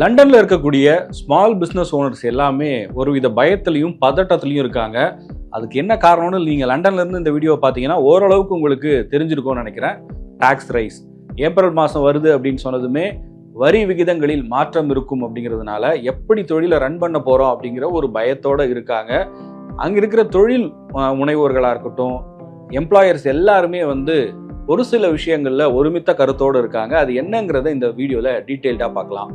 லண்டனில் இருக்கக்கூடிய small business owners எல்லாமே ஒருவித பயத்துலையும் பதட்டத்துலையும் இருக்காங்க. அதுக்கு என்ன காரணம்னு நீங்கள் லண்டன்லேருந்து இந்த வீடியோ பார்த்தீங்கன்னா ஓரளவுக்கு உங்களுக்கு தெரிஞ்சிருக்கும்னு நினைக்கிறேன். டாக்ஸ் ரைஸ் ஏப்ரல் மாதம் வருது அப்படின்னு சொன்னதுமே வரி விகிதங்களில் மாற்றம் இருக்கும் அப்படிங்கிறதுனால எப்படி தொழிலை ரன் பண்ண போகிறோம் அப்படிங்கிற ஒரு பயத்தோடு இருக்காங்க. அங்கே இருக்கிற தொழில் முனைவோர்களாக இருக்கட்டும் எம்ப்ளாயர்ஸ் எல்லாருமே வந்து ஒரு சில விஷயங்களில் ஒருமித்த கருத்தோடு இருக்காங்க. அது என்னங்கிறத இந்த வீடியோவில் டீட்டெயில்டாக பார்க்கலாம்.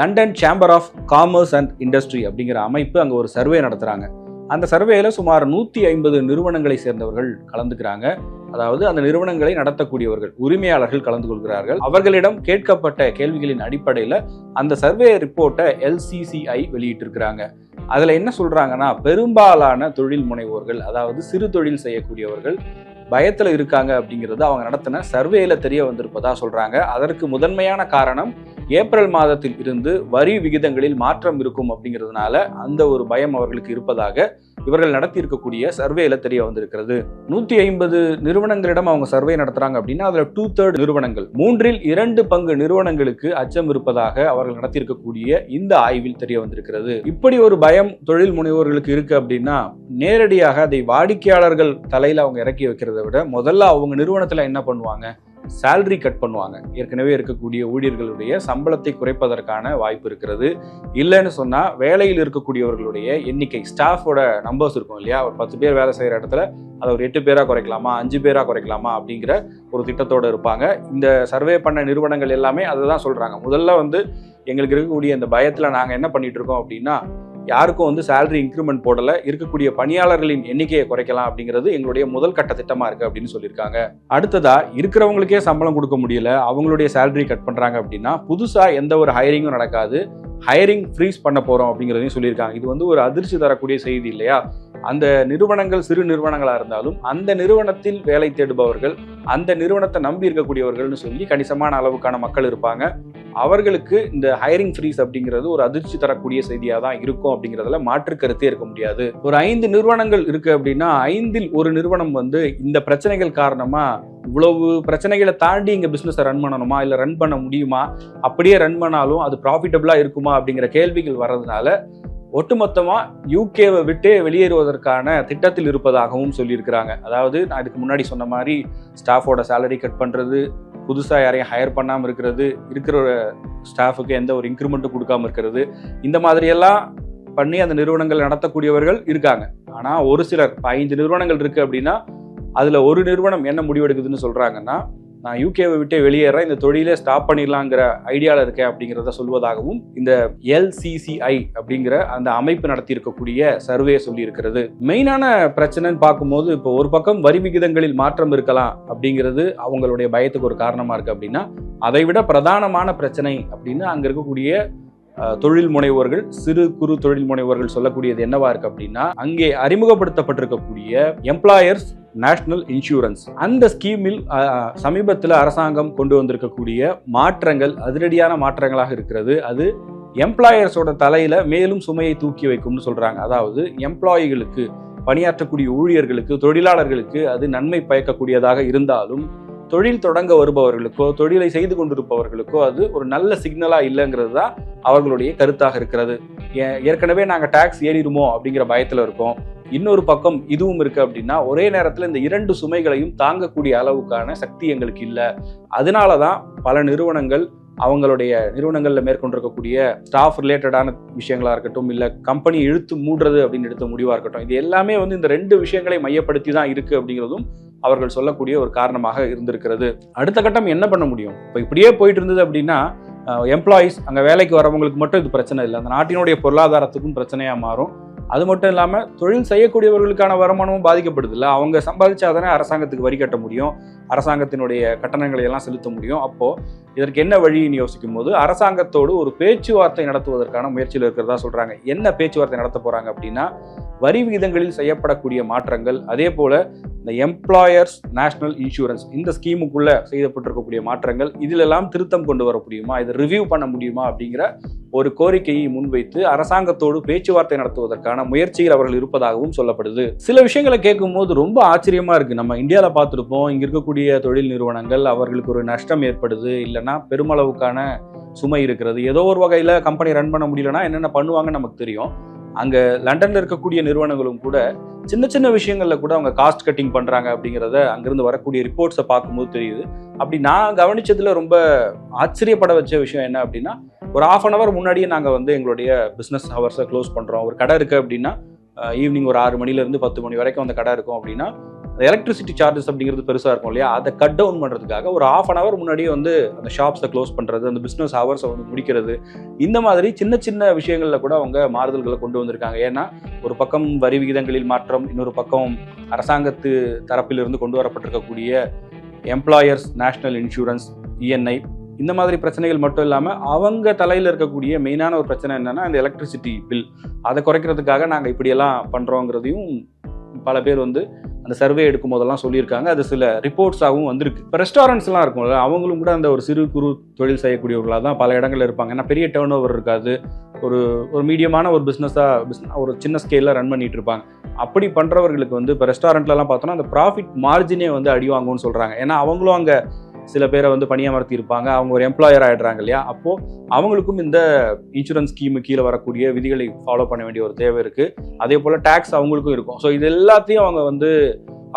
London chamber of commerce and industry அப்படிங்கிற அமைப்பு அங்கே ஒரு சர்வே நடத்துகிறாங்க அந்த சர்வேயில் சுமார் நூற்றி ஐம்பது நிறுவனங்களை சேர்ந்தவர்கள் கலந்துக்கிறாங்க. அதாவது அந்த நிறுவனங்களை நடத்தக்கூடியவர்கள் உரிமையாளர்கள் கலந்து கொள்கிறார்கள் அவர்களிடம் கேட்கப்பட்ட கேள்விகளின் அடிப்படையில் அந்த சர்வே ரிப்போர்ட்டை எல்சிசிஐ வெளியிட்டிருக்கிறாங்க. அதில் என்ன சொல்கிறாங்கன்னா பெரும்பாலான தொழில் முனைவோர்கள் அதாவது சிறு தொழில் செய்யக்கூடியவர்கள் பயத்தில் இருக்காங்க அப்படிங்கிறது அவங்க நடத்தின சர்வேல தெரிய வந்திருப்பதா சொல்கிறாங்க அதற்கு முதன்மையான காரணம் ஏப்ரல் மாதத்தில் இருந்து வரி விகிதங்களில் மாற்றம் இருக்கும் அப்படிங்கிறதுனால அந்த ஒரு பயம் அவர்களுக்கு இருப்பதாக இவர்கள் நடத்தி இருக்கக்கூடிய சர்வேல தெரிய வந்திருக்கிறது. நூத்தி ஐம்பது நிறுவனங்களிடம் அவங்க சர்வே நடத்துறாங்க அப்படின்னா அதுல டூ தேர்ட் நிறுவனங்கள் மூன்றில் இரண்டு பங்கு நிறுவனங்களுக்கு அச்சம் இருப்பதாக அவர்கள் நடத்தியிருக்கக்கூடிய இந்த ஆய்வில் தெரிய வந்திருக்கிறது. இப்படி ஒரு பயம் தொழில் முனைவோர்களுக்கு இருக்கு அப்படின்னா நேரடியாக அதை வாடிக்கையாளர்கள் தலையில அவங்க இறக்கி வைக்கிறதை விட முதல்ல அவங்க நிறுவனத்துல என்ன பண்ணுவாங்க? சேல்ரி கட் பண்ணுவாங்க. ஏற்கனவே இருக்கக்கூடிய ஊழியர்களுடைய சம்பளத்தை குறைப்பதற்கான வாய்ப்பு இருக்கிறது. இல்லைன்னு சொன்னால் வேலையில் இருக்கக்கூடியவர்களுடைய எண்ணிக்கை ஸ்டாஃபோட நம்பர்ஸ் இருக்கும் இல்லையா? ஒரு பத்து பேர் வேலை செய்கிற இடத்துல அதை ஒரு எட்டு பேராக குறைக்கலாமா? அஞ்சு பேராக குறைக்கலாமா? அப்படிங்கிற ஒரு திட்டத்தோடு இருப்பாங்க. இந்த சர்வே பண்ண நிறுவனங்கள் எல்லாமே அதை தான் சொல்கிறாங்க முதல்ல வந்து எங்களுக்கு இருக்கக்கூடிய இந்த பயத்தில் நாங்கள் என்ன பண்ணிகிட்ருக்கோம் இருக்கோம் அப்படின்னா யாருக்கும் வந்து சேலரி இன்க்ரிமெண்ட் போடல. இருக்கக்கூடிய பணியாளர்களின் எண்ணிக்கையை குறைக்கலாம் அப்படிங்கிறது எங்களுடைய முதல் கட்ட திட்டமாக இருக்குது அப்படின்னு சொல்லியிருக்காங்க. அடுத்ததா இருக்கிறவங்களுக்கே சம்பளம் கொடுக்க முடியல. அவங்களுடைய சேலரி கட் பண்ணுறாங்க அப்படின்னா புதுசாக எந்த ஒரு ஹையரிங்கும் நடக்காது. ஹையரிங் ஃப்ரீஸ் பண்ண போகிறோம் அப்படிங்கிறதையும் சொல்லியிருக்காங்க. இது வந்து ஒரு அதிர்ச்சி தரக்கூடிய செய்தி இல்லையா? அந்த நிறுவனங்கள் சிறு நிறுவனங்களாக இருந்தாலும் அந்த நிறுவனத்தில் வேலை தேடுபவர்கள் அந்த நிறுவனத்தை நம்பி இருக்கக்கூடியவர்கள்னு சொல்லி கணிசமான அளவுக்கான மக்கள் இருப்பாங்க. அவர்களுக்கு இந்த ஹையரிங் ஃப்ரீஸ் அப்படிங்கிறது ஒரு அதிர்ச்சி தரக்கூடிய செய்தியாக தான் இருக்கும் அப்படிங்கிறதுல மாற்று கருத்தே இருக்க முடியாது. ஒரு ஐந்து நிறுவனங்கள் இருக்கு அப்படின்னா ஐந்தில் ஒரு நிறுவனம் வந்து இந்த பிரச்சனைகள் காரணமா இவ்வளவு பிரச்சனைகளை தாண்டி இங்க பிஸ்னஸை ரன் பண்ணணுமா? இல்ல ரன் பண்ண முடியுமா? அப்படியே ரன் பண்ணாலும் அது ப்ராஃபிட்டபிளா இருக்குமா? அப்படிங்கிற கேள்விகள் வர்றதுனால ஒட்டுமொத்தமாக யூகேவை விட்டு வெளியேறுவதற்கான திட்டத்தில் இருப்பதாகவும் சொல்லியிருக்கிறாங்க. அதாவது நான் இதுக்கு முன்னாடி சொன்ன மாதிரி ஸ்டாஃபோட சேலரி கட் பண்ணுறது புதுசாக யாரையும் ஹையர் பண்ணாமல் இருக்கிறது இருக்கிற ஸ்டாஃபுக்கு எந்த ஒரு இன்க்ரிமெண்ட்டும் கொடுக்காம இருக்கிறது இந்த மாதிரியெல்லாம் பண்ணி அந்த நிறுவனங்கள் நடத்தக்கூடியவர்கள் இருக்காங்க. ஆனால் ஒரு சிலர் இப்ப ஐந்து நிறுவனங்கள் இருக்குது அப்படின்னா அதில் ஒரு நிறுவனம் என்ன முடிவெடுக்குதுன்னு சொல்கிறாங்கன்னா நான் யூகேவை விட்டே வெளியேறேன் இந்த தொழிலே ஸ்டாப் பண்ணிடலாங்கிற ஐடியாவில் இருக்கேன் அப்படிங்கிறத சொல்வதாகவும் இந்த எல்சிசிஐ அப்படிங்கிற அந்த அமைப்பு நடத்தி இருக்கக்கூடிய சர்வே சொல்லியிருக்கிறது மெயினான பிரச்சனைன்னு பார்க்கும்போது இப்போ ஒரு பக்கம் வரி விகிதங்களில் மாற்றம் இருக்கலாம் அப்படிங்கிறது அவங்களுடைய பயத்துக்கு ஒரு காரணமாக இருக்குது அப்படின்னா அதை விட பிரதானமான பிரச்சனை அப்படின்னு அங்கே இருக்கக்கூடிய தொழில் முனைவோர்கள் சிறு குறு தொழில் முனைவோர்கள் சொல்லக்கூடியது என்னவா இருக்கு அப்படின்னா அங்கே அறிமுகப்படுத்தப்பட்டிருக்கக்கூடிய எம்ப்ளாயர்ஸ் நேஷனல் இன்சூரன்ஸ் அந்த ஸ்கீமில் சமீபத்தில் அரசாங்கம் கொண்டு வந்திருக்கக்கூடிய மாற்றங்கள் அதிரடியான மாற்றங்களாக இருக்கிறது. அது எம்ப்ளாயர்ஸோட தலையில மேலும் சுமையை தூக்கி வைக்கும்னு சொல்றாங்க. அதாவது எம்ப்ளாயிகளுக்கு பணியாற்றக்கூடிய ஊழியர்களுக்கு தொழிலாளர்களுக்கு அது நன்மை பயக்கக்கூடியதாக இருந்தாலும் தொழில் தொடங்க வருபவர்களுக்கோ தொழிலை செய்து கொண்டிருப்பவர்களுக்கோ அது ஒரு நல்ல சிக்னலாக இல்லைங்கிறது தான் அவர்களுடைய கருத்தாக இருக்கிறது. ஏ- ஏற்கனவே நாங்கள் டேக்ஸ் ஏறிடுமோ அப்படிங்கிற பயத்தில் இருக்கோம். இன்னொரு பக்கம் இதுவும் இருக்கு அப்படின்னா ஒரே நேரத்தில் இந்த இரண்டு சுமைகளையும் தாங்கக்கூடிய அளவுக்கான சக்தி எங்களுக்கு இல்லை. அதனால தான் பல நிறுவனங்கள் அவங்களுடைய நிறுவனங்களில் மேற்கொண்டிருக்கக்கூடிய ஸ்டாஃப் ரிலேட்டடான விஷயங்களாக இருக்கட்டும் இல்லை கம்பெனி இழுத்து மூடுறது அப்படின்னு எடுத்த முடிவாக இருக்கட்டும் இது எல்லாமே வந்து இந்த ரெண்டு விஷயங்களை மையப்படுத்தி தான் இருக்குது அப்படிங்கிறதும் அவர்கள் சொல்லக்கூடிய ஒரு காரணமாக இருந்திருக்கிறது. அடுத்த கட்டம் என்ன பண்ண முடியும்? இப்போ இப்படியே போயிட்டு இருந்தது அப்படின்னா எம்ப்ளாயீஸ் அங்கே வேலைக்கு வரவங்களுக்கு மட்டும் இது பிரச்சனை இல்லை. அந்த நாட்டினுடைய பொருளாதாரத்துக்கும் பிரச்சனையாக மாறும். அது மட்டும் இல்லாமல் தொழில் செய்யக்கூடியவர்களுக்கான வருமானமும் பாதிக்கப்படுது இல்லை? அவங்க சம்பாதிச்சாதானே அரசாங்கத்துக்கு வரி கட்ட முடியும். அரசாங்கத்தினுடைய கட்டணங்களை எல்லாம் செலுத்த முடியும். அப்போது இதற்கு என்ன வழின்னு யோசிக்கும் போது அரசாங்கத்தோடு ஒரு பேச்சுவார்த்தை நடத்துவதற்கான முயற்சியில் இருக்கிறதா சொல்கிறாங்க என்ன பேச்சுவார்த்தை நடத்த போகிறாங்க அப்படின்னா வரி விகிதங்களில் செய்யப்படக்கூடிய மாற்றங்கள் அதே போல இந்த எம்ப்ளாயர்ஸ் நேஷனல் இன்சூரன்ஸ் இந்த ஸ்கீமுக்குள்ள செய்யப்பட்டிருக்கக்கூடிய மாற்றங்கள் இதிலெல்லாம் திருத்தம் கொண்டு வர முடியுமா இதை ரிவ்யூ பண்ண முடியுமா அப்படிங்கிற ஒரு கோரிக்கையை முன்வைத்து அரசாங்கத்தோடு பேச்சுவார்த்தை நடத்துவதற்கான முயற்சியில் அவர்கள் இருப்பதாகவும் சொல்லப்படுது. சில விஷயங்களை கேட்கும்போது ரொம்ப ஆச்சரியமா இருக்கு. நம்ம இந்தியாவில் பார்த்துருப்போம் இங்க இருக்கக்கூடிய தொழில் நிறுவனங்கள் அவர்களுக்கு ஒரு நஷ்டம் ஏற்படுது இல்லைன்னா பெருமளவுக்கான சுமை இருக்கிறது. ஏதோ ஒரு வகையில் கம்பெனி ரன் பண்ண முடியலன்னா என்னென்ன பண்ணுவாங்கன்னு நமக்கு தெரியும். அங்கே லண்டனில் இருக்கக்கூடிய நிறுவனங்களும் கூட சின்ன சின்ன விஷயங்களில் கூட அவங்க காஸ்ட் கட்டிங் பண்ணுறாங்க அப்படிங்கிறத அங்கேருந்து வரக்கூடிய ரிப்போர்ட்ஸை பார்க்கும்போது தெரியுது. அப்படி நான் கவனிச்சதுல ரொம்ப ஆச்சரியப்பட வச்ச விஷயம் என்ன அப்படின்னா ஒரு ஆஃப் அன் ஹவர் முன்னாடியே நாங்கள் வந்து எங்களுடைய பிஸ்னஸ் ஹவர்ஸை க்ளோஸ் பண்ணுறோம் ஒரு கடை இருக்குது அப்படின்னா ஈவினிங் ஒரு ஆறு மணிலேருந்து பத்து மணி வரைக்கும் அந்த கடை இருக்கும் அப்படின்னா எலக்ட்ரிசிட்டி சார்ஜஸ் அப்படிங்கிறது பெருசாக இருக்கும் இல்லையா? அதை கட் டவுன் பண்ணுறதுக்காக ஒரு ஆஃப் அன் ஹவர் முன்னாடியே வந்து அந்த ஷாப்ஸை க்ளோஸ் பண்ணுறது அந்த பிஸ்னஸ் ஹவர்ஸை வந்து முடிக்கிறது. இந்த மாதிரி சின்ன சின்ன விஷயங்களில் கூட அவங்க மாறுதல்களை கொண்டு வந்திருக்காங்க. ஏன்னா ஒரு பக்கம் வரி விகிதங்களில் மாற்றம் இன்னொரு பக்கம் அரசாங்கத்து தரப்பிலிருந்து கொண்டு வரப்பட்டிருக்கக்கூடிய எம்ப்ளாயர்ஸ் நேஷனல் இன்சூரன்ஸ் இஎன்ஐ இந்த மாதிரி பிரச்சனைகள் மட்டும் இல்லாமல் அவங்க தலையில் இருக்கக்கூடிய மெயினான ஒரு பிரச்சனை என்னன்னா இந்த எலக்ட்ரிசிட்டி பில் அதை குறைக்கிறதுக்காக நாங்கள் இப்படியெல்லாம் பண்ணுறோங்கிறதையும் பல பேர் வந்து அந்த சர்வே எடுக்கும் போதெல்லாம் சொல்லியிருக்காங்க. அது சில ரிப்போர்ட்ஸாகவும் வந்திருக்கு. இப்போ ரெஸ்டாரண்ட்ஸ்லாம் இருக்கும்ல அவங்களும் கூட அந்த ஒரு சிறு குறு தொழில் செய்யக்கூடியவர்களாக தான் பல இடங்களில் இருப்பாங்க. ஏன்னா பெரிய டேர்ன் ஓவர் இருக்காது. ஒரு ஒரு மீடியமான ஒரு பிஸ்னஸாக பிஸ்ன ஒரு சின்ன ஸ்கேலில் ரன் பண்ணிட்டு இருப்பாங்க. அப்படி பண்ணுறவர்களுக்கு வந்து இப்போ ரெஸ்டாரண்ட்லலாம் பார்த்தோன்னா அந்த ப்ராஃபிட் மார்ஜினே வந்து அடி வாங்கும்னு சொல்கிறாங்க ஏன்னா அவங்களும் அங்கே சில பேரை வந்து பணியமர்த்தி இருப்பாங்க. அவங்க ஒரு எம்ப்ளாயர் ஆயிடுறாங்க இல்லையா? அப்போது அவங்களுக்கும் இந்த இன்சூரன்ஸ் ஸ்கீமு கீழே வரக்கூடிய விதிகளை ஃபாலோ பண்ண வேண்டிய ஒரு தேவை இருக்குது அதே போல் டேக்ஸ் அவங்களுக்கும் இருக்கும். ஸோ இது எல்லாத்தையும் அவங்க வந்து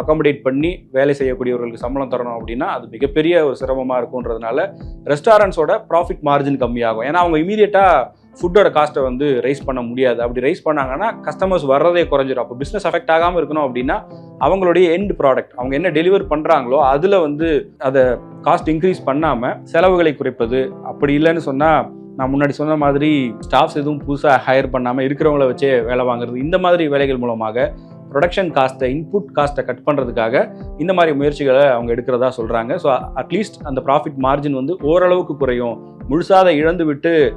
அகாமடேட் பண்ணி வேலை செய்யக்கூடியவர்களுக்கு சம்பளம் தரணும் அப்படின்னா அது மிகப்பெரிய ஒரு சிரமமாக இருக்குன்றதுனால ரெஸ்டாரண்ட்ஸோட ப்ராஃபிட் மார்ஜின் கம்மியாகும். ஏன்னா அவங்க இமீடியட்டாக ஃபுட்டோட காஸ்ட்டை வந்து ரைஸ் பண்ண முடியாது. அப்படி ரைஸ் பண்ணாங்கன்னா கஸ்டமர்ஸ் வர்றதே குறைஞ்சிடும் அப்போ பிஸ்னஸ் அஃபெக்ட் ஆகாமல் இருக்கணும் அப்படின்னா அவங்களுடைய எண்ட் ப்ராடக்ட் அவங்க என்ன டெலிவர் பண்ணுறாங்களோ அதில் வந்து அதை காஸ்ட் இன்க்ரீஸ் பண்ணாமல் செலவுகளை குறைப்பது அப்படி இல்லைன்னு சொன்னால் நான் முன்னாடி சொன்ன மாதிரி ஸ்டாஃப்ஸ் எதுவும் புதுசாக ஹையர் பண்ணாமல் இருக்கிறவங்கள வச்சே வேலை வாங்குறது இந்த மாதிரி வேலைகள் மூலமாக ப்ரொடக்ஷன் காஸ்ட்டை இன்புட் காஸ்ட்டை கட் பண்ணுறதுக்காக இந்த மாதிரி முயற்சிகளை அவங்க எடுக்கிறதா சொல்கிறாங்க ஸோ அட்லீஸ்ட் அந்த ப்ராஃபிட் மார்ஜின் வந்து ஓரளவுக்கு குறையும். முழுசாக இழந்து விட்டு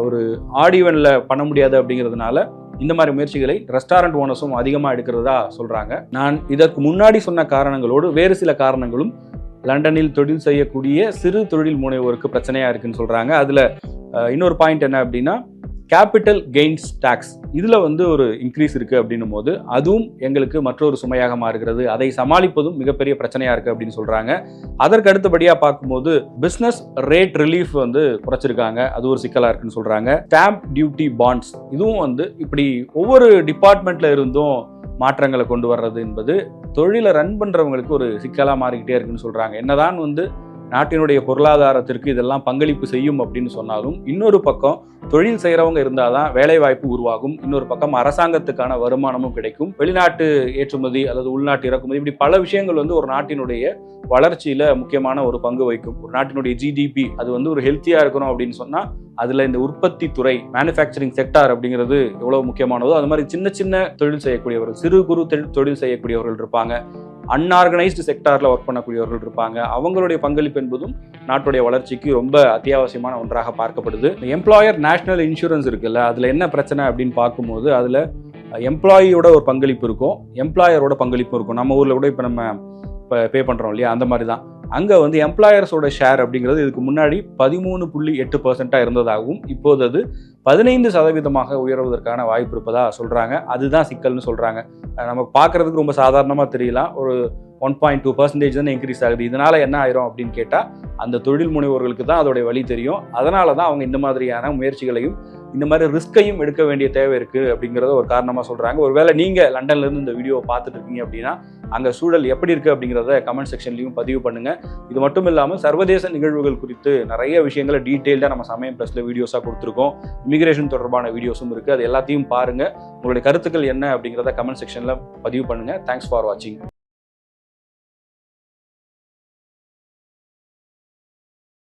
ஒரு ஆடிவனில் பண்ண முடியாது அப்படிங்கிறதுனால இந்த மாதிரி முயற்சிகளை ரெஸ்டாரண்ட் ஓனர்ஸும் அதிகமாக எடுக்கிறதா சொல்கிறாங்க நான் இதற்கு முன்னாடி சொன்ன காரணங்களோடு வேறு சில காரணங்களும் லண்டனில் தொழில் செய்யக்கூடிய சிறு தொழில் முனைவோருக்கு பிரச்சனையாக இருக்குன்னு சொல்கிறாங்க அதில் இன்னொரு பாயிண்ட் என்ன அப்படின்னா கேபிட்டல் கெயின்ஸ் டேக்ஸ் இதில் வந்து ஒரு இன்க்ரீஸ் இருக்குது அப்படின்னும் போது அதுவும் எங்களுக்கு மற்றொரு சுமையாக மாறுகிறது. அதை சமாளிப்பதும் மிகப்பெரிய பிரச்சனையாக இருக்குது அப்படின்னு சொல்கிறாங்க அதற்கு அடுத்தபடியாக பார்க்கும்போது பிஸ்னஸ் ரேட் ரிலீஃப் வந்து குறைச்சிருக்காங்க. அது ஒரு சிக்கலாக இருக்குன்னு சொல்கிறாங்க ஸ்டாம்ப் டியூட்டி பாண்ட்ஸ் இதுவும் வந்து இப்படி ஒவ்வொரு டிபார்ட்மெண்ட்டில் இருந்தும் மாற்றங்களை கொண்டு வர்றது என்பது தொழிலை ரன் பண்ணுறவங்களுக்கு ஒரு சிக்கலாக மாறிக்கிட்டே இருக்குன்னு சொல்கிறாங்க என்னதான் வந்து நாட்டினுடைய பொருளாதாரத்திற்கு இதெல்லாம் பங்களிப்பு செய்யும் அப்படின்னு சொன்னாலும் இன்னொரு பக்கம் தொழில் செய்கிறவங்க இருந்தால் தான் வேலைவாய்ப்பு உருவாகும். இன்னொரு பக்கம் அரசாங்கத்துக்கான வருமானமும் கிடைக்கும். வெளிநாட்டு ஏற்றுமதி அல்லது உள்நாட்டு இறக்குமதி இப்படி பல விஷயங்கள் வந்து ஒரு நாட்டினுடைய வளர்ச்சியில் முக்கியமான ஒரு பங்கு வகிக்கும். ஒரு நாட்டினுடைய ஜிடிபி அது வந்து ஒரு ஹெல்த்தியாக இருக்கணும் அப்படின்னு சொன்னால் அதில் இந்த உற்பத்தி துறை மேனுஃபேக்சரிங் செக்டார் அப்படிங்கிறது எவ்வளோ முக்கியமானதோ அது மாதிரி சின்ன சின்ன தொழில் செய்யக்கூடியவர்கள் சிறு குறு தொழில் தொழில் செய்யக்கூடியவர்கள் இருப்பாங்க. அன்ஆர்கனைஸ்டு செக்டாரில் ஒர்க் பண்ணக்கூடியவர்கள் இருப்பாங்க. அவங்களுடைய பங்களிப்பு என்பதும் நாட்டுடைய வளர்ச்சிக்கு ரொம்ப அத்தியாவசியமான ஒன்றாக பார்க்கப்படுது. எம்ப்ளாயர் நேஷனல் இன்சூரன்ஸ் இருக்குல்ல அதில் என்ன பிரச்சனை அப்படின்னு பார்க்கும்போது அதில் எம்ப்ளாயியோட ஒரு பங்களிப்பு இருக்கும் எம்ப்ளாயரோட பங்களிப்பு இருக்கும். நம்ம ஊரில் கூட இப்போ நம்ம இப்போ பே பண்ணுறோம் இல்லையா? அந்த மாதிரி தான் அங்கே வந்து எம்ப்ளாயர்ஸோட ஷேர் அப்படிங்கிறது இதுக்கு முன்னாடி பதிமூணு புள்ளி எட்டு பர்சென்ட்டாக இருந்ததாகவும் இப்போது அது பதினைந்து சதவீதமாக உயர்வதற்கான வாய்ப்பு இருப்பதாக சொல்கிறாங்க அதுதான் சிக்கல்னு சொல்கிறாங்க நமக்கு பார்க்குறதுக்கு ரொம்ப சாதாரணமாக தெரியலாம் ஒரு ஒன் பாயிண்ட் டூ பர்சன்டேஜ் தானே இன்க்ரீஸ் ஆகுது. இதனால் என்ன ஆயிரும் அப்படின்னு கேட்டால் அந்த தொழில் முனைவோர்களுக்கு தான் அதோடைய வழி தெரியும். அதனால தான் அவங்க இந்த மாதிரியான முயற்சிகளையும் இந்த மாதிரி ரிஸ்கையும் எடுக்க வேண்டிய தேவை இருக்குது அப்படிங்கிறத ஒரு காரணமாக சொல்கிறாங்க ஒருவேளை நீங்கள் லண்டன்லேருந்து இந்த வீடியோவை பார்த்துட்டு இருக்கீங்க அப்படின்னா அங்கே சூழல் எப்படி இருக்குது அப்படிங்கிறத கமெண்ட் செக்ஷன்லையும் பதிவு பண்ணுங்கள் இது மட்டும் இல்லாமல் சர்வதேச நிகழ்வுகள் குறித்து நிறைய விஷயங்களை டீட்டெயில்டாக நம்ம சமயம் ப்ளஸில் வீடியோஸாக கொடுத்துருக்கோம். இமிகிரேஷன் தொடர்பான வீடியோஸும் இருக்குது அது எல்லாத்தையும் பாருங்கள் உங்களுடைய கருத்துக்கள் என்ன அப்படிங்கிறத கமெண்ட் செக்ஷனில் பதிவு பண்ணுங்கள் தேங்க்ஸ் ஃபார் வாட்சிங்